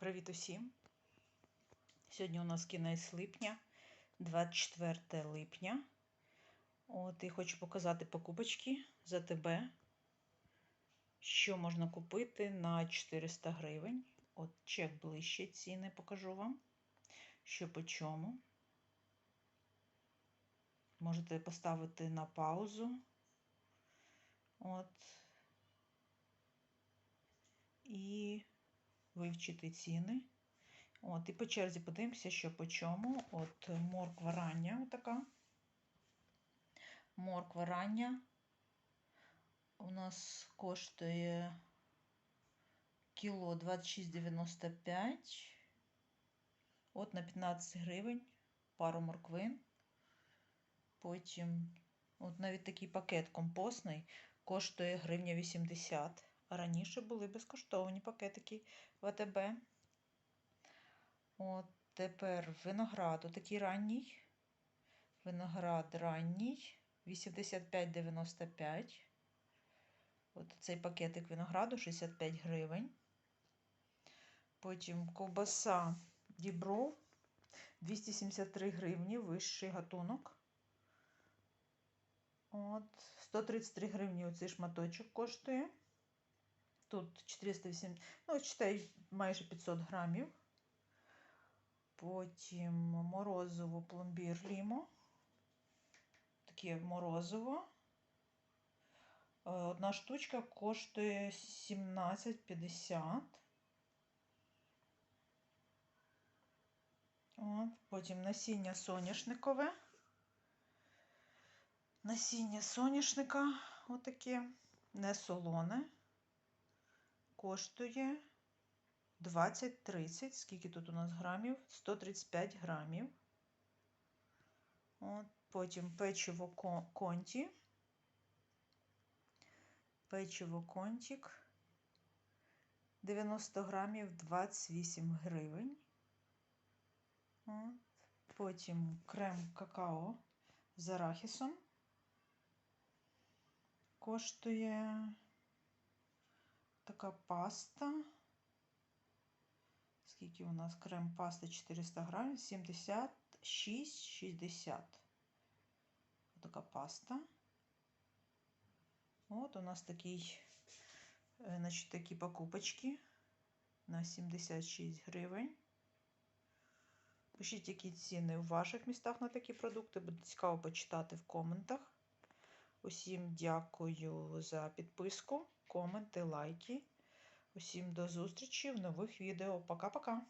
Привіт усім! Сьогодні у нас кінець липня, 24 липня. От і хочу показати покупочки за тебе, що можна купити на 400 гривень. От чек ближче ціни покажу вам, що по чому. Можете поставити на паузу. От. І вивчити ціни. От, І по черзі подивимося, що по чому. От морква рання така. Морква рання у нас коштує кіло 26,95. От на 15 гривень пару морквин. Потім, от навіть такий пакет компостний коштує гривня 80. Раніше були безкоштовні пакетики в АТБ. От тепер виноград такий ранній. Виноград ранній 85,95. От цей пакетик винограду 65 гривень. Потім ковбаса Дібров 273 гривні, вищий гатунок. От, 133 гривні оцей шматочок коштує. Тут 408, ну, читай, майже 500 грамів. Потім морозиво пломбір лімо. Таке морозиво. Одна штучка коштує 17,50. Потім насіння соняшникове. Насіння соняшника отаке, не солоне. Коштує 20-30. Скільки тут у нас грамів? 135 грамів. От, Потім печиво конті. Печиво контік. 90 грамів 28 гривень. От. Потім крем какао з арахісом. Коштує така паста. Скільки у нас крем пасти 400 грамів, 76,60. Така паста. От у нас такий, значить, такі покупочки на 76 гривень. Пишіть, які ціни у ваших містах на такі продукти. Буде цікаво почитати в коментах. Усім дякую за підписку, коменти, лайки. Усім до зустрічі в нових відео. Пока-пока!